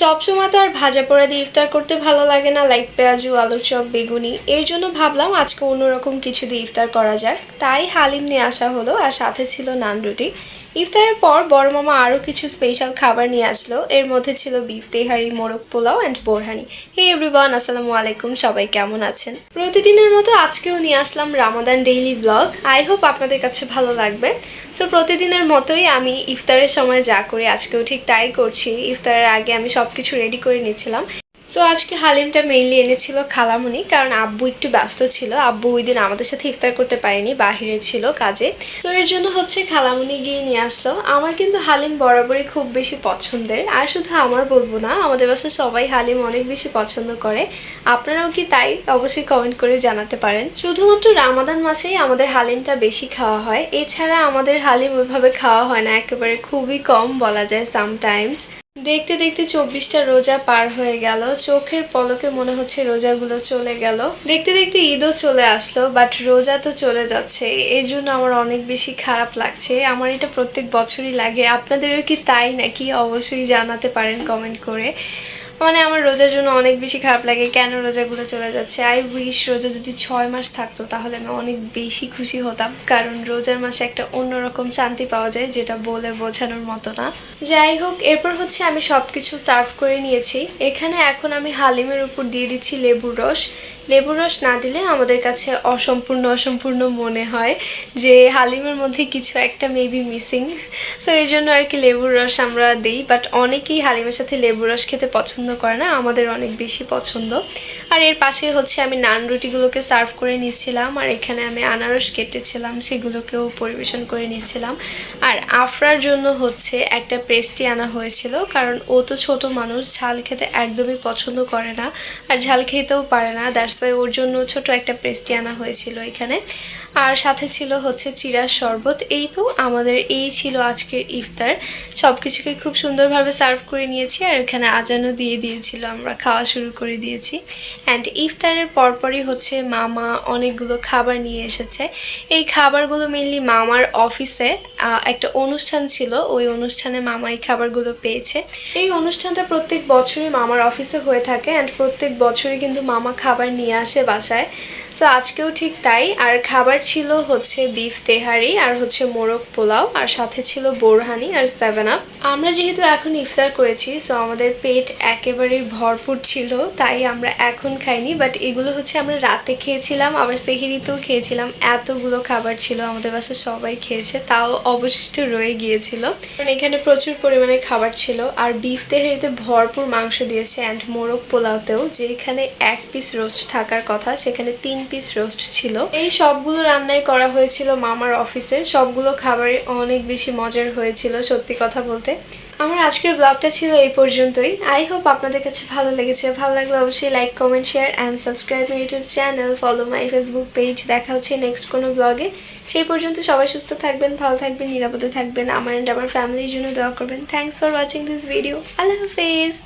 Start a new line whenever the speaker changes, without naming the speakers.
সবসময় তো আর ভাজা পোড়া দিয়ে ইফতার করতে ভালো লাগে না লাইক পেঁয়াজু, আলুর চপ, বেগুনি। এর জন্য ভাবলাম আজকে অন্যরকম কিছু দিয়ে ইফতার করা যাক। তাই হালিম নিয়ে আসা হলো আর সাথে ছিল নান রুটি। ইফতারের পর বড় মামা আরও কিছু স্পেশাল খাবার নিয়ে আসলো। এর মধ্যে ছিল বিফ তেহারি, মোরগ পোলাও অ্যান্ড বোরহানি। হে এভরিওয়ান আসসালামু আলাইকুম। সবাই কেমন আছেন? প্রতিদিনের মতো আজকেও নিয়ে আসলাম Ramadan daily blog I hope আপনাদের কাছে ভালো লাগবে। সো প্রতিদিনের মতোই আমি ইফতারের সময় যা করি, আজকেও ঠিক তাই করছি। ইফতারের আগে আমি সব কিছু রেডি করে নিয়েছিলাম। সো আজকে হালিমটা মেইনলি এনেছিল খালামুনি, কারণ আব্বু একটু ব্যস্ত ছিল। আব্বু ওই দিন আমাদের সাথে ইফতার করতে পারেনি, বাহিরে ছিল কাজে। সো এর জন্য হচ্ছে খালামুনি গিয়ে নিয়ে আসলো। আমার কিন্তু হালিম বরাবরই খুব বেশি পছন্দের। আর শুধু আমার বলব না, আমাদের বাসায় সবাই হালিম অনেক বেশি পছন্দ করে। আপনারাও কি তাই অবশ্যই কমেন্ট করে জানাতে পারেন। শুধুমাত্র রামাদান মাসেই আমাদের হালিমটা বেশি খাওয়া হয়। এছাড়া আমাদের হালিম ওইভাবে খাওয়া হয় না, একেবারে খুবই কম বলা যায় সামটাইমস দেখতে দেখতে চব্বিশটা রোজা পার হয়ে গেল। চোখের পলকে মনে হচ্ছে রোজাগুলো চলে গেল। দেখতে দেখতে ঈদও চলে আসলো বাট রোজা তো চলে যাচ্ছে। এর জন্য আমার অনেক বেশি খারাপ লাগছে। আমার এটা প্রত্যেক বছরই লাগে। আপনাদেরও কি তাই নাকি? অবশ্যই জানাতে পারেন কমেন্ট করে। মানে আমার রোজার জন্য অনেক বেশি খারাপ লাগে। কেন রোজাগুলো চলে যাচ্ছে? আই উইশ রোজা যদি ছয় মাস থাকতো, তাহলে আমি অনেক বেশি খুশি হতাম। কারণ রোজার মাসে একটা অন্যরকম শান্তি পাওয়া যায়, যেটা বলে বোঝানোর মতো না। যাই হোক, এরপর হচ্ছে আমি সব কিছু সার্ভ করে নিয়েছি। এখানে এখন আমি হালিমের উপর দিয়ে দিচ্ছি লেবুর রস। লেবুর রস না দিলে আমাদের কাছে অসম্পূর্ণ অসম্পূর্ণ মনে হয় যে হালিমের মধ্যে কিছু একটা মেবি মিসিং সো এই জন্য আর কি লেবুর রস আমরা দিই বাট অনেকেই হালিমের সাথে লেবুর রস খেতে পছন্দ করে না, আমাদের অনেক বেশি পছন্দ। আর এর পাশে হচ্ছে আমি নান রুটিগুলোকে সার্ভ করে নিয়েছিলাম আর এখানে আমি আনারস কেটেছিলাম, সেগুলোকেও পরিবেশন করে নিয়েছিলাম আর আফরার জন্য হচ্ছে একটা পেস্টি আনা হয়েছিল, কারণ ও তো ছোট মানুষ, ঝাল খেতে একদমই পছন্দ করে না, আর ঝাল খেতেও পারে না দ্যাটস ওয়াই ওর জন্য ছোট একটা পেস্টি আনা হয়েছিল এখানে। আর সাথে ছিল হচ্ছে চিরার শরবত। এই তো আমাদের এই ছিল আজকের ইফতার। সব কিছুকে খুব সুন্দরভাবে সার্ভ করে নিয়েছি আর এখানে আজানও দিয়ে দিয়েছিল, আমরা খাওয়া শুরু করে দিয়েছি। অ্যান্ড ইফতারের পরপরই হচ্ছে মামা অনেকগুলো খাবার নিয়ে এসেছে। এই খাবারগুলো মেনলি মামার অফিসে একটা অনুষ্ঠান ছিল। ওই অনুষ্ঠানে মামা এই খাবারগুলো পেয়েছে। এই অনুষ্ঠানটা প্রত্যেক বছরই মামার অফিসে হয়ে থাকে। অ্যান্ড প্রত্যেক বছরই কিন্তু মামা খাবার নিয়ে আসে বাসায়। সো আজকেও ঠিক তাই। আর খাবার ছিল হচ্ছে বিফ তেহারি, আর হচ্ছে মোরগ পোলাও, আর সাথে ছিল বোরহানি আর সেভেন আপ আমরা যেহেতু এখন ইফতার করেছি সো আমাদের পেট একেবারে ভরপুর ছিল, তাই আমরা এখন খাইনি। বাট এগুলো হচ্ছে আমরা রাতে খেয়েছিলাম, আবার সেহিরিতেও খেয়েছিলাম। এতগুলো খাবার ছিল, আমাদের বাসায় সবাই খেয়েছে, তাও অবশিষ্ট রয়ে গিয়েছিল। কারণ এখানে প্রচুর পরিমাণে খাবার ছিল, আর বিফ তেহারিতে ভরপুর মাংস দিয়েছে অ্যান্ড মোরগ পোলাওতেও, যেখানে এক পিস রোস্ট থাকার কথা, সেখানে তিন পিস রোস্ট ছিল। এই সবগুলো রান্নাই করা হয়েছিল মামার অফিসে সবগুলো খাবারই অনেক বেশি মজার হয়েছিল, সত্যি কথা বলতে। আমার আজকের ব্লগটা ছিল এই পর্যন্তই। আই হোপ আপনাদের কাছে ভালো লেগেছে। ভালো লাগলে অবশ্যই like comment share and subscribe my YouTube channel follow my Facebook page দেখা হচ্ছে নেক্সট কোনো ব্লগে সেই পর্যন্ত সবাই সুস্থ থাকবেন, ভালো থাকবেন, নিরাপদে থাকবেন। আমার অ্যান্ড আমার ফ্যামিলির জন্য দোয়া করবেন। Thanks for watching this video আল্লাহ হাফেজ।